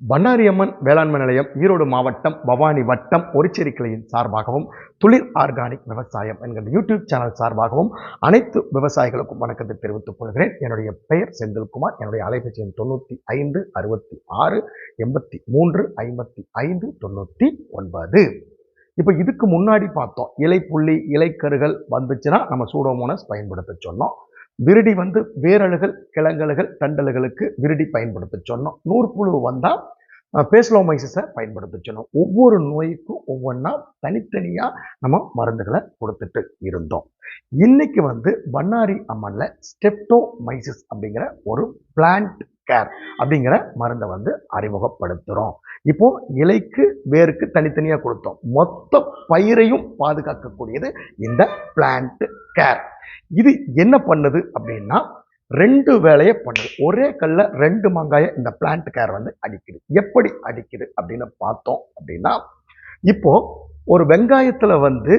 பண்ணாரி அம்மன் வேளாண்மை நிலையம் ஈரோடு மாவட்டம் பவானி வட்டம் ஒரிச்சேரி கிளையின் சார்பாகவும் துளிர் ஆர்கானிக் விவசாயம் என்கிற யூடியூப் சேனல் சார்பாகவும் அனைத்து விவசாயிகளுக்கும் வணக்கத்தை தெரிவித்துக் கொள்கிறேன். என்னுடைய பெயர் செந்தில்குமார். என்னுடைய அலைபேசி எண் தொண்ணூற்றி ஐந்து அறுபத்தி ஆறு எண்பத்தி மூன்று ஐம்பத்தி ஐந்து தொண்ணூற்றி ஒன்பது. இப்போ இதுக்கு முன்னாடி பார்த்தோம் இலைப்புள்ளி இலைக்கருகள் வந்துச்சுன்னா நம்ம சூடோமோனஸ் பயன்படுத்த சொன்னோம். விருடி வந்து வேரழுகள் கிழங்கழுகள் தண்டலுகளுக்கு விருடி பயன்படுத்த சொன்னோம். நூற்புழு வந்தால் பேஸ்லோமைசிஸை பயன்படுத்த சொன்னோம். ஒவ்வொரு நோய்க்கும் ஒவ்வொன்றா தனித்தனியாக நம்ம மருந்துகளை கொடுத்துட்டு இருந்தோம். இன்னைக்கு வந்து பண்ணாரி அம்மனில் ஸ்டெப்டோமைசிஸ் அப்படிங்கிற ஒரு பிளான்ட் கேர் அப்படிங்கிற மருந்தை வந்து அறிமுகப்படுத்துகிறோம் இப்போ இலைக்கு வேருக்கு தனித்தனியாக கொடுத்தோம். மொத்த பயிரையும் பாதுகாக்கக்கூடியது இந்த பிளான்ட் கேர் இது என்ன பண்ணுது அப்படின்னா ரெண்டு வேலையை பண்ணுது. ஒரே கல்ல ரெண்டு மாங்காயை இந்த பிளான்ட் கேர் வந்து அடிக்குது. எப்படி அடிக்குது அப்படின்னு பார்த்தோம் அப்படின்னா இப்போ ஒரு வெங்காயத்தில் வந்து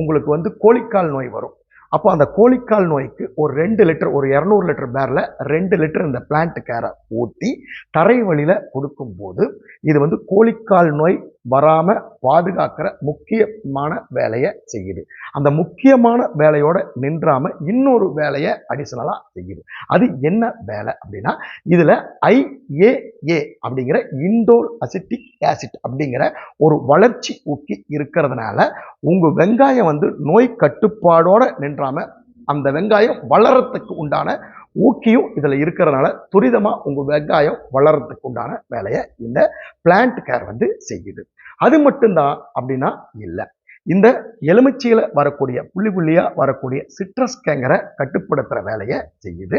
உங்களுக்கு வந்து கோழிக்கால் நோய் வரும். அப்போ அந்த கோழிக்கால் நோய்க்கு ஒரு ரெண்டு லிட்டர் ஒரு இரநூறு லிட்டர் பேரில் ரெண்டு லிட்டர் இந்த பிளான்ட் கேரை ஊற்றி தரை வழியில் கொடுக்கும்போது இது வந்து கோழிக்கால் நோய் வராமல் பாதுகாக்கிற முக்கியமான வேலையை செய்யுது. அந்த முக்கியமான வேலையோட நின்றாமல் இன்னொரு வேலையை அடிஷனலாக செய்யுது. அது என்ன வேலை அப்படின்னா இதில் ஐஏஏ அப்படிங்கிற இண்டோல் அசிட்டிக் ஆசிட் அப்படிங்கிற ஒரு வளர்ச்சி ஊக்கி இருக்கிறதுனால உங்கள் வெங்காயம் வந்து நோய் கட்டுப்பாடோடு நின்றாமல் அந்த வெங்காயம் வளரத்துக்கு உண்டான ஊக்கியும் இதில் இருக்கிறனால துரிதமாக உங்கள் வெங்காயம் வளர்கிறதுக்கு உண்டான வேலையை இந்த பிளான்ட் கேர் வந்து செய்யுது. அது மட்டும்தான் அப்படின்னா இல்லை. இந்த எலுமிச்சையில் வரக்கூடிய புள்ளி புள்ளியாக வரக்கூடிய சிட்ரஸ் கேங்கரை கட்டுப்படுத்துகிற வேலையை செய்யுது.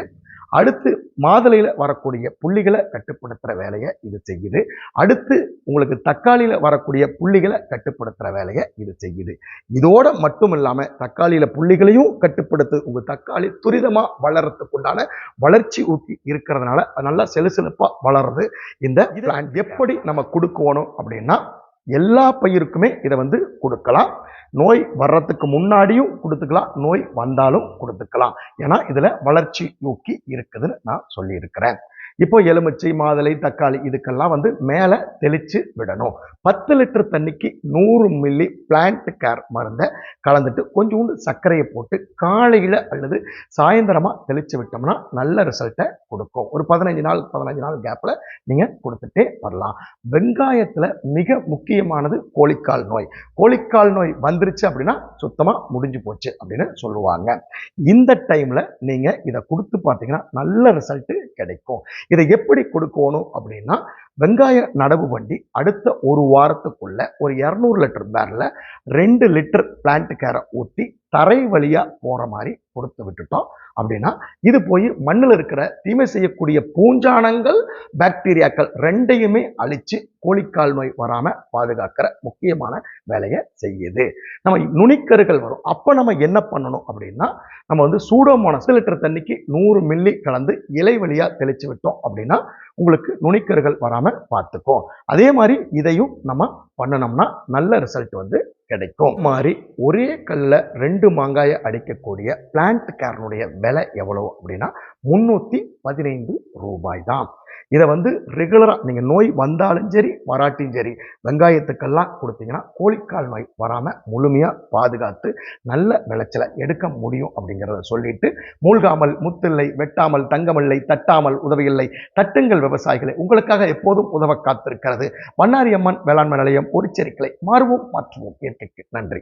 அடுத்து மாதுளையில் வரக்கூடிய புள்ளிகளை கட்டுப்படுத்துகிற வேலையை இது செய்யுது. அடுத்து உங்களுக்கு தக்காளியில் வரக்கூடிய புள்ளிகளை கட்டுப்படுத்துகிற வேலையை இது செய்யுது. இதோட மட்டும் இல்லாமல் தக்காளியில் புள்ளிகளையும் கட்டுப்படுத்து உங்கள் தக்காளி துரிதமாக வளர்கிறதுக்குண்டான வளர்ச்சி ஊக்கி இருக்கிறதுனால நல்லா செலுசெலுப்பாக வளருது. இந்த பிளான்ட் எப்படி நம்ம கொடுக்கணும் அப்படின்னா எல்லா பயிருக்குமே இதை வந்து கொடுக்கலாம். நோய் வர்றதுக்கு முன்னாடியும் கொடுத்துக்கலாம் நோய் வந்தாலும் கொடுத்துக்கலாம். ஏன்னா இதில் வளர்ச்சி நோக்கி இருக்குதுன்னு நான் சொல்லியிருக்கிறேன். இப்போ எலுமிச்சை மாதுளை தக்காளி இதுக்கெல்லாம் வந்து மேலே தெளித்து விடணும். பத்து லிட்டர் தண்ணிக்கு நூறு மில்லி பிளான்ட் கேர் மருந்தை கலந்துட்டு கொஞ்சோண்டு சர்க்கரையை போட்டு காலையில் அல்லது சாயந்தரமாக தெளித்து விட்டோம்னா நல்ல ரிசல்ட்டை கொடுக்கும். ஒரு பதினஞ்சு நாள் பதினஞ்சு நாள் கேப்பில் நீங்கள் கொடுத்துட்டே வரலாம். வெங்காயத்தில் மிக முக்கியமானது கோழிக்கால் நோய். கோழிக்கால் நோய் வந்துருச்சு அப்படின்னா சுத்தமாக முடிஞ்சு போச்சு அப்படின்னு சொல்லுவாங்க. இந்த டைமில் நீங்கள் இதை கொடுத்து பார்த்தீங்கன்னா நல்ல ரிசல்ட்டு கிடைக்கும். இதை எப்படி கொடுக்கணும் அப்படின்னா வெங்காய நடவு வண்டி அடுத்த ஒரு வாரத்துக்குள்ள ஒரு இரநூறு லிட்டர் பேரில் ரெண்டு லிட்டர் பிளான்ட் கேரை ஊற்றி தரை வழியாக போகிற மாதிரி கொடுத்து விட்டுட்டோம். அப்படின்னா இது போய் மண்ணில் இருக்கிற தீமை செய்யக்கூடிய பூஞ்சானங்கள் பாக்டீரியாக்கள் ரெண்டையுமே அழித்து கோழிக்கால் நோய் வராமல் பாதுகாக்கிற முக்கியமான வேலையை செய்யுது. நம்ம நுனிக்கருகள் வரும். அப்போ நம்ம என்ன பண்ணணும் அப்படின்னா நம்ம வந்து சூடோமோனஸ் லிட்டர் தண்ணிக்கு நூறு மில்லி கலந்து இலை வழியாக தெளித்து விட்டோம் அப்படின்னா உங்களுக்கு நுனிக்கருகள் வராமல் பார்த்துக்கும் அதே மாதிரி இதையும் நம்ம பண்ணணும்னா நல்ல ரிசல்ட் வந்து கிடைக்கும். மாதிரி ஒரே கல்ல ரெண்டு மாங்காயை அடிக்கக்கூடிய பிளான்ட் கேரனுடைய விலை எவ்வளவு அப்படின்னா முந்நூற்றி பதினைந்து ரூபாய் தான் இதை வந்து ரெகுலராக நீங்கள் நோய் வந்தாலும் சரி வராட்டியும் சரி வெங்காயத்துக்கெல்லாம் கொடுத்தீங்கன்னா கோழிக்கால் நோய் வராமல் முழுமையாக பாதுகாத்து நல்ல விளைச்சலை எடுக்க முடியும் அப்படிங்கிறத சொல்லிட்டு மூழ்காமல் முத்தில்லை வெட்டாமல் தங்கமில்லை தட்டாமல் உதவியில்லை தட்டுங்கள் விவசாயிகளை. உங்களுக்காக எப்போதும் உதவ காத்திருக்கிறது. வண்ணாரி அம்மன் வேளாண்மை நிலையம் ஒரு செரிக்கலை மாறுவோம் மாற்றுவோம். இயற்கைக்கு நன்றி.